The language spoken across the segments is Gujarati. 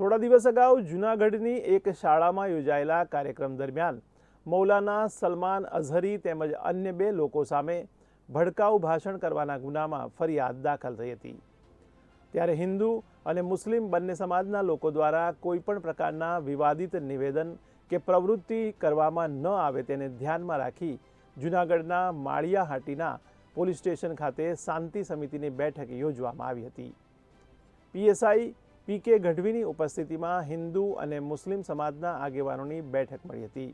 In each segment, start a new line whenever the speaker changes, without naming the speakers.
થોડા દિવસ અગાઉ જૂનાગઢની એક શાળામાં યોજાયેલા કાર્યક્રમ દરમિયાન મૌલાના સલમાન અઝહરી તેમજ અન્ય બે લોકો સામે ભડકાઉ ભાષણ કરવાના ગુનામાં ફરિયાદ દાખલ થઈ હતી. ત્યારે હિન્દુ અને મુસ્લિમ બંને સમાજના લોકો દ્વારા કોઈપણ પ્રકારના વિવાદિત નિવેદન કે પ્રવૃત્તિ કરવામાં ન આવે તેને ધ્યાનમાં રાખી જૂનાગઢના માળિયાહાટીના પોલીસ સ્ટેશન ખાતે શાંતિ સમિતિની બેઠક યોજવામાં આવી હતી. પીએસઆઈ પી કે ગઢવીની ઉપસ્થિતિમાં હિન્દુ અને મુસ્લિમ સમાજના આગેવાનોની બેઠક મળી હતી.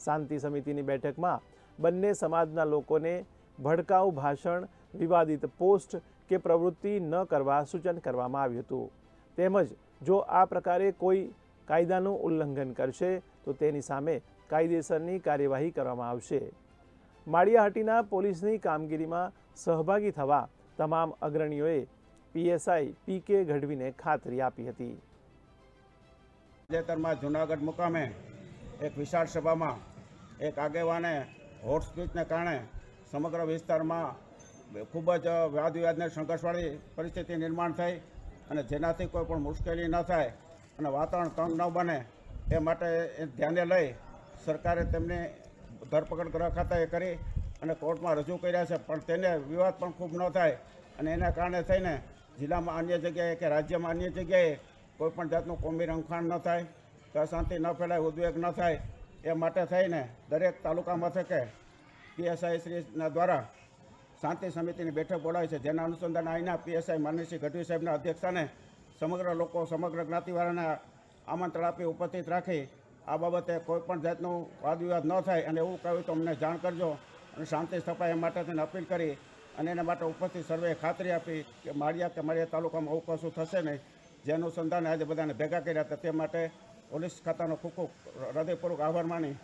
શાંતિ સમિતિની બેઠકમાં બંને સમાજના લોકોને ભડકાઉ ભાષણ, વિવાદિત પોસ્ટ કે પ્રવૃત્તિ ન કરવા સૂચન કરવામાં આવ્યું હતું. તેમજ જો આ પ્રકારે કોઈ કાયદાનું ઉલ્લંઘન કરશે, તો તેની સામે કાયદેસરની કાર્યવાહી કરવામાં આવશે. માળિયાહાટીના પોલીસની કામગીરીમાં સહભાગી થવા તમામ અગ્રણીઓએ પીએસઆઈ પી કે ગઢવીને ખાતરી આપી હતી.
તાજેતરમાં જુનાગઢ મુકામે એક વિશાળ સભામાં એક આગેવાને હોટ સ્પીચને કારણે સમગ્ર વિસ્તારમાં ખૂબ જ વાદ વિવાદને સંઘર્ષવાળી પરિસ્થિતિ નિર્માણ થઈ અને જેનાથી કોઈ પણ મુશ્કેલી ન થાય અને વાતાવરણ તંગ ન બને એ માટે એ ધ્યાને લઈ સરકારે તેમની ધરપકડ કરવા ખાતાએ કરી અને કોર્ટમાં રજૂ કર્યા છે. પણ તેને વિવાદ પણ ખૂબ ન થાય અને એના કારણે થઈને જિલ્લામાં અન્ય જગ્યાએ કે રાજ્યમાં અન્ય જગ્યાએ કોઈપણ જાતનું કોમી રંખાણ ન થાય અશાંતિ ન ફેલાય, ઉદ્વેગ ન થાય, એ માટે થઈને દરેક તાલુકા મથકે પીએસઆઈ શ્રીના દ્વારા શાંતિ સમિતિની બેઠક બોલાવી છે. જેના અનુસંધાને અહીંના પીએસઆઈ માનસિંહ ગઢવી સાહેબના અધ્યક્ષસ્થાને સમગ્ર લોકો, સમગ્ર જ્ઞાતિવાળાને આમંત્રણ આપી ઉપસ્થિત રાખી આ બાબતે કોઈપણ જાતનું વાદવિવાદ ન થાય અને એવું કહ્યું તો અમને જાણ કરજો અને શાંતિ સ્થપાય એ માટે તેને અપીલ કરી અને એના માટે ઉપસ્થિત સર્વે ખાતરી આપી કે માળિયા કે માળિયા તાલુકામાં આવું કશું થશે નહીં. જે અનુસંધાને આજે બધાને ભેગા કર્યા હતા તે માટે પોલીસ ખાતાનો ખૂબ ખૂબ હૃદયપૂર્વક આભાર માની